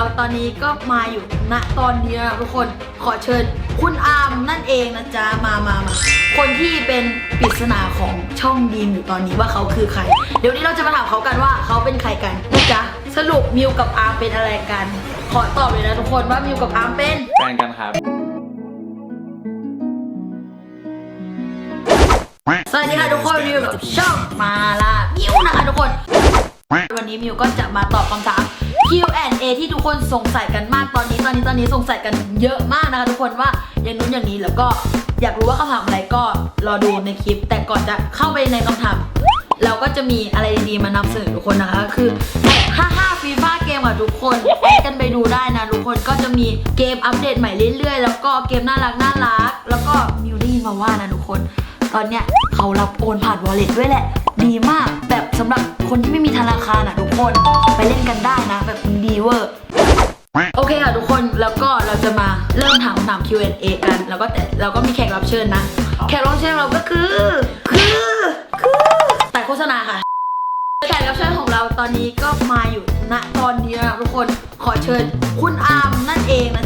เราตอนนี้ก็มาอยู่ณตอนนี้นะทุกคนขอเชิญคุณอาร์มนั่นเองนะจ๊ะมามามาคนที่เป็นปริศนาของช่องดีมอยู่ตอนนี้ว่าเขาคือใคร เดี๋ยวนี้เราจะมาถามเขากันว่าเขาเป็นใครกันนะจ๊ะสรุปมิวกับอาร์มเป็นอะไรกัน ขอตอบเลยนะทุกคนว่ามิวกับอาร์มเป็นแฟนกันครับ สวัสดีค่ะทุกคนมิวกับช่องมาลามิวนะคะทุกคน วันนี้มิวก็จะมาตอบคำถาม Q&A ที่ทุกคนสงสัยกันมากตอนนี้ตอนนี้ตอนนี้สงสัยกันเยอะมากนะคะทุกคนว่าอย่างนู้นอย่างนี้แล้วก็อยากรู้ว่าคำถามอะไรก็รอดูในคลิป แต่ก่อนจะเข้าไปในคำถาม เราก็จะมีอะไรดีๆมานำเสนอทุกคนนะคะ คือ55ฟีฟ่าเกมค่ะทุกคนแอดกันไปดูได้นะทุกคนก็จะมีเกมอัปเดตใหม่เรื่อยๆ แล้วก็เกมน่ารักน่ารัก แล้วก็มิวได้ยินมาว่านะทุกคน ตอนเนี้ยเขารับโอนผ่าน wallet ด้วยแหละ ดีมากแบบสำหรับคนที่ไม่มีธนาคารอะทุกคนไปเล่นกันได้นะ แบบดีเวอร์โอเคค่ะทุกคนแล้วก็เราจะมาเริ่มถามคำถาม Q&A กัน แล้วก็แต่เราก็มีแขกรับเชิญนะ แขกรับเชิญเราก็คือ คือ คือแต่โฆษณาค่ะแขกรับเชิญของเราตอนนี้ก็มาอยู่ณตอนนี้นะทุกคนขอเชิญคุณอาร์มนั่นเองนะ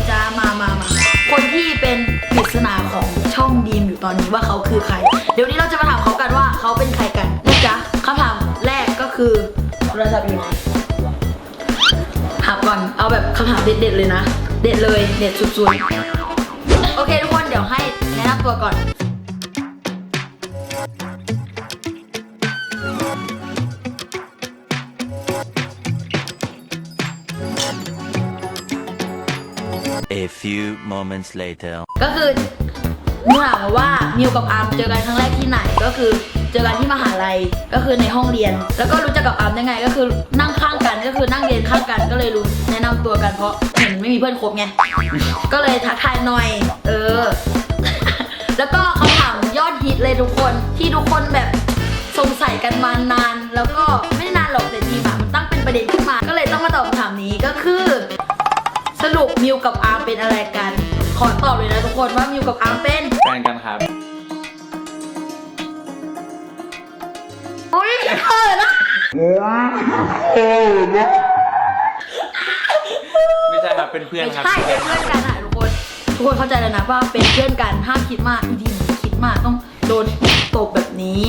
ตอนนี้ว่าเขาคือใคร เดี๋ยวนี้เราจะมาถามเขากันว่าเขาเป็นใครกันนะจ๊ะคำถามแรกก็คือโทรศัพท์อยู่ไหนถามก่อน เอาแบบคำถามเด็ดๆเลยนะ เด็ดเลยเด็ดสุดๆ โอเคทุกคนเดี๋ยวให้แนะนำตัวก่อน A few moments later. ก็คือ มิวถามว่ามิวกับอาร์มเจอกันครั้งแรกที่ไหนก็คือเจอกันที่มหาลัยก็คือในห้องเรียน แล้วก็รู้จักกับอาร์มได้ไงก็คือนั่งข้างกันก็คือนั่งเรียนข้างกันก็เลยรู้แนะนำตัวกันเพราะเห็นไม่มีเพื่อนคบไงก็เลยทักทายหน่อย เออ แล้วก็คำถามยอดฮิตเลยทุกคนที่ทุกคนแบบสงสัยกันมานาน แล้วก็ไม่ได้นานหรอกแต่ทีมอะมันตั้งเป็นประเด็นขึ้นมา ก็เลยต้องมาตอบคำถามนี้ก็คือ สรุปมิวกับอาร์มเป็นอะไรกัน ขอตอบเลยนะทุกคนว่ามิวกับอาร์มเป็นแฟนกันครับโอ้ยเขินอะไม่ใช่ครับเป็นเพื่อนไม่ครับใช่เป็นเพื่อนกันอะทุกคนทุกคนเข้าใจแล้วนะว่าเป็นเพื่อนกันห้ามคิดมากอีดีคิดมากต้องโดนตบแบบนี้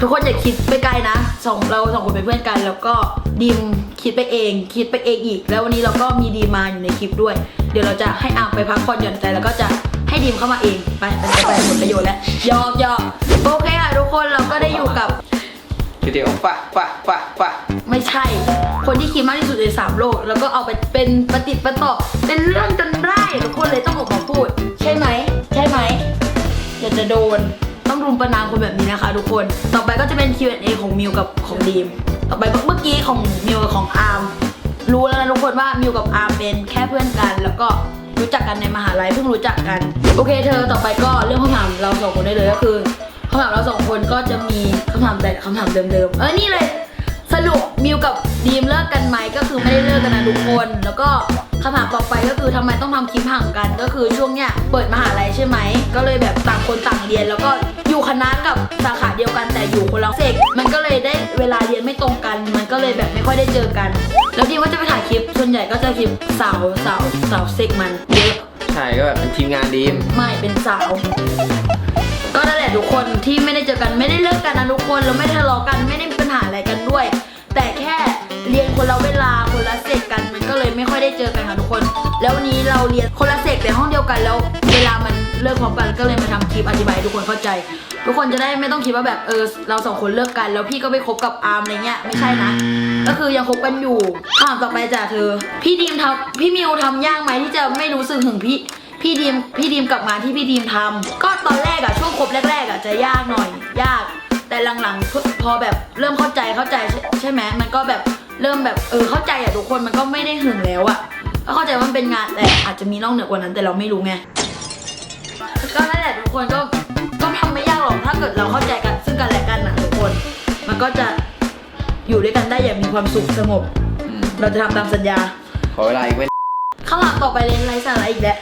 ทุกคนอย่าคิดไปไกลนะสองเราสองคนเป็นเพื่อนกัน แล้วก็ดิมคิดไปเอง คิดไปเองอีก แล้ววันนี้เราก็มีดีมมาอยู่ในคลิปด้วย เดี๋ยวเราจะให้อาร์มไปพักผ่อนหย่อนใจแล้วก็จะให้ดีมเข้ามาเองไปไปไปไปหมดประโยชน์แล้วหยอกหยอกโอเคค่ะทุกคนเราก็ได้อยู่กับ เดี๋ยวปะปะปะปะไม่ใช่ คนที่คิดมากที่สุดในสามโลก แล้วก็เอาไปเป็นปฏิดประต่อเป็นเรื่องจนได้ทุกคนเลยต้องออกมาพูด ใช่ไหม ใช่ไหมอยากจะโดนต้องรุมประนามคนแบบนี้นะคะ ทุกคน ต่อไปก็จะเป็น Q&A ของมิวกับของดีม ต่อไปเมื่อกี้ของมิวกับของอาร์ม รู้แล้วนะทุกคนว่ามิวกับอาร์มเป็นแค่เพื่อนกัน แล้วก็รู้จักกันในมหาลัยเพิ่งรู้จักกัน โอเคเธอต่อไปก็เรื่องคำถามเราสองคนได้เลยก็คือคำถามเราสองคนก็จะมีคำถามแต่คำถามเดิมๆเออนี่เลยสรุปมิวกับดีมเลิกกันไหมก็คือไม่ได้เลิกกันนะทุกคน แล้วก็คำถามต่อไปก็คือทำไมต้องทำคลิปห่างกัน ก็คือช่วงเนี้ยเปิดมหาลัยใช่ไหมก็เลยแบบต่างคนต่างเรียนแล้วก็ คณะกับสาขาเดียวกันแต่อยู่คนละเซกมันก็เลยได้เวลาเรียนไม่ตรงกัน มันก็เลยแบบไม่ค่อยได้เจอกัน แล้วดีมก็จะไปถ่ายคลิปส่วนใหญ่ก็จะคลิปสาวสาวสาวเซกมันเยอะใช่ก็แบบเป็นทีมงานดีมไม่เป็นสาว ก็นั่นแหละทุกคนที่ไม่ได้เจอกันไม่ได้เลิกกันนะทุกคนแล้วไม่ทะเลาะกันไม่ได้มีปัญหาอะไรกันด้วย แต่แค่เรียนคนละเวลาคนละเซกกันมันก็เลยไม่ค่อยได้เจอกันค่ะทุกคน แล้ววันนี้เราเรียนคนละเซกแต่ห้องเดียวกันแล้ว เลิกพร้อมกันก็เลยมาทำคลิปอธิบายให้ทุกคนเข้าใจ ทุกคนจะได้ไม่ต้องคิดว่าแบบเออเราสองคนเลิกกัน แล้วพี่ก็ไปคบกับอาร์มอะไรเงี้ยไม่ใช่นะ ก็คือยังคบกันอยู่ถามต่อไปจ้ะเธอ พี่ดีมทำพี่มิวทำยากไหมที่จะไม่รู้สึกถึงพี่พี่ดีมพี่ดีมกลับมาที่พี่ดีมทำก็ตอนแรกอะช่วงคบแรกๆอะจะยากหน่อย ยาก แต่หลังๆพอแบบเริ่มเข้าใจเข้าใจใช่ใช่ไหมมันก็แบบเริ่มแบบเออเข้าใจอะทุกคนมันก็ไม่ได้หึงแล้วอะก็เข้าใจว่ามันเป็นงานแต่อาจจะมีนอกเหนือกว่านั้นแต่เราไม่รู้ไง ก็นั่นแหละทุกคนก็ก็ทำไม่ยากหรอกถ้าเกิดเราเข้าใจกันซึ่งกันและกันนะทุกคน มันก็จะอยู่ด้วยกันได้อย่างมีความสุขสงบเราจะทำตามสัญญา ขอเวลาอีกไม่คำถามต่อไปเรียนไรสาระอีกแล้ว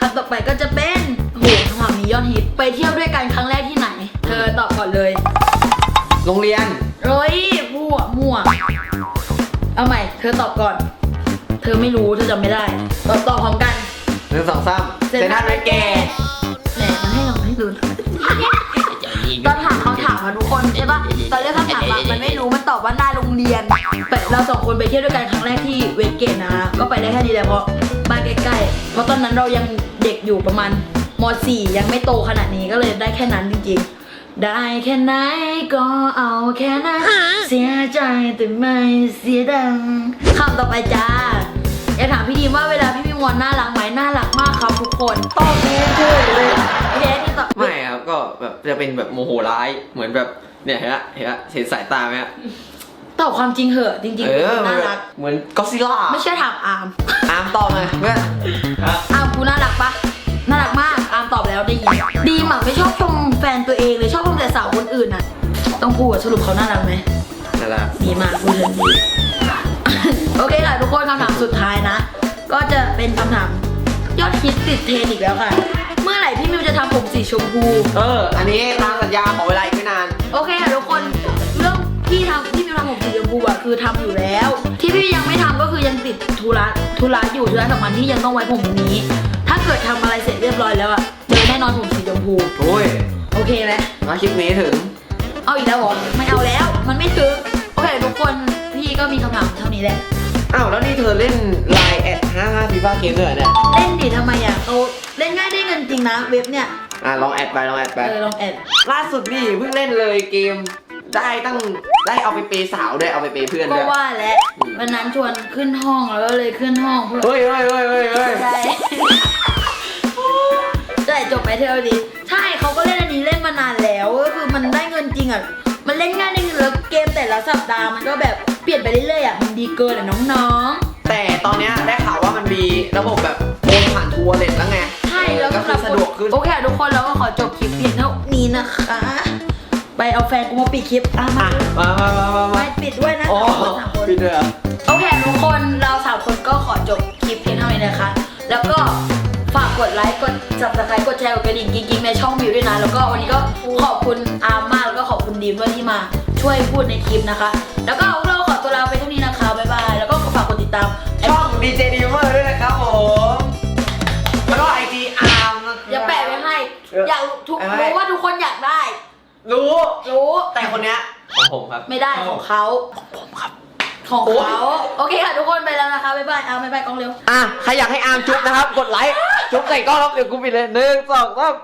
คำต่อไปก็จะเป็นโหคำถามนี้ยอดฮิตไปเที่ยวด้วยกันครั้งแรกที่ไหน เธอตอบก่อนเลยโรงเรียนเฮ้ยมั่วมั่วเอาใหม่ เธอตอบก่อน เธอไม่รู้เธอจำไม่ได้ตอบตอบพร้อมกันหนึ่งสองสามเซนทรัลเวสเกตแหม มันให้เราให้ดูตอนถามคำถามอะทุกคนใช่ปะตอนเลือกคำถามอะมันไม่รู้มันตอบว่าหน้าโรงเรียนแต่เราสองคนไปเที่ยวด้วยกันครั้งแรกที่เวสเกตนะก็ไปได้แค่นี้แหละเพราะบ้านใกล้ๆเพราะตอนนั้นเรายังเด็กอยู่ประมาณม .4 ยังไม่โตขนาดนี้ก็เลยได้แค่นั้นจริงๆ ได้แค่ไหนก็เอาแค่นั้นเสียใจแต่ไม่เสียดังคำต่อไปจ้าอยากถามพี่ดีมว่าเวลาพี่มีมวนน่ารักไหมน่ารักมากครับทุกคนตอบเองเฉยเลย แบบจะเป็นแบบโมโหร้ายเหมือนแบบเนี่ยเห็นละเห็นละเห็นสายตาไหมฮะตอบความจริงเหอะจริงเออๆน่ารัก เหมือนก็ซิล่าไม่เชื่อถามอาร์มอามตอบเลยเพื่อนอาร์มกูน่ารักปะน่ารักมากอาร์มตอบแล้วได้ยินดีมอะไม่ชอบชมแฟนตัวเองเลยชอบชมแต่สาวคนอื่นอะต้องพูดสรุปเขาน่ารักไหมนั่นแหละดีมากพูดเรื่องดี โอเคค่ะทุกคนคำถามสุดท้ายนะ ก็จะเป็นคำถามยอดฮิตติดเทรนด์อีกแล้วค่ะเมื่อไหร่ พี่มิวจะทำผมสีชมพู เออ อันนี้ตามสัญญาขอเวลาอีกไม่นาน โอเคค่ะทุกคนเรื่องพี่ทำพี่มิวทำผมสีชมพูอะคือทำอยู่แล้ว ที่พี่ยังไม่ทำก็คือยังติดธุระธุระอยู่ธุระสำคัญที่ยังต้องไว้ผมวันนี้ ถ้าเกิดทำอะไรเสร็จเรียบร้อยแล้วอะเจอแน่นอนผมสีชมพู โอ้ยโอเคไหมมาคลิปนี้ถึง เอาอีกแล้วเหรอไม่เอาแล้ว มันไม่ถึงโอเคทุกคนพี่ก็มีคำถามเท่านี้แหละ อ้าวแล้วนี่เธอเล่นไลน์แอด55ฟีฟ่าเกมด้วยเหรอเนี่ย เล่นดิทำไมอะเขา เล่นง่ายได้เงินจริงนะเว็บเนี่ย อะลองแอดไปลองแอดไป เออลองแอดล่าสุดนี่เพิ่งเล่นเลยเกม ได้ตั้งได้เอาไปเปย์สาวด้วยเอาไปเปย์เพื่อนก็ด้วยว่าแล้ววันนั้นชวนขึ้นห้องแล้วก็เลยขึ้นห้องเพื่อเฮ้ยเฮ้ยเฮ้ยเฮ้ยเฮ้ยใช่ใช่จบไปเท่านี้ใช่เขาก็เล่นอันนี้เล่นมานานแล้วก็คือมันได้เงินจริงอะมันเล่นง่ายได้เงินแล้วเกมแต่ละสัปดาห์มันก็แบบเปลี่ยนไปเรื่อยๆอะมันดีเกินอะน้องแต่ตอนเนี้ยได้ข่าวว่ามันมีระบบแบบโอนผ่านทัวร์เลตแล้วไงๆใช่ แล้วก็ก็คือสะดวกขึ้น โอเคทุกคนเราก็ขอจบคลิปเพียงเท่านี้นะคะ ไปเอาแฟนกูมาปิดคลิปอะมาอะมามามามาไม่มาปิดด้วยนะโอ้สามคนพี่เดือโอเคทุกคนเราสามคนก็ขอจบคลิปเพียงเท่านี้นะคะ แล้วก็ฝากกดไลค์กด subscribe กดแชร์กดกระดิ่งกิ๊งๆในช่องวิวด้วยนะ แล้วก็วันนี้ก็ขอบคุณอาร์มมากแล้วก็ขอบคุณดีมด้วยที่มาช่วยพูดในคลิปนะคะ แล้วก็พวกเราขอตัวลาไปเท่านี้นะคะบ๊ายบายแล้วก็ฝากกดติดตามช่องดีเจดีะไว้ให้อยากรู้ทุกเอาไว้ รู้ว่าทุกคนอยากได้ รู้ รู้ แต่คนเนี้ย ของผมครับ ไม่ได้ของเขาของผมครับ ของเขาโอเคค่ะทุกคนไปแล้วนะคะบ๊ายบายอาร์มบ๊ายบายกล้องเร็ว อะ ใครอยากให้อาร์มจุ๊บนะครับ กดไลค์ จุ๊บใส่กล้องแล้วเดี๋ยวกูปิดเลยหนึ่งสองสาม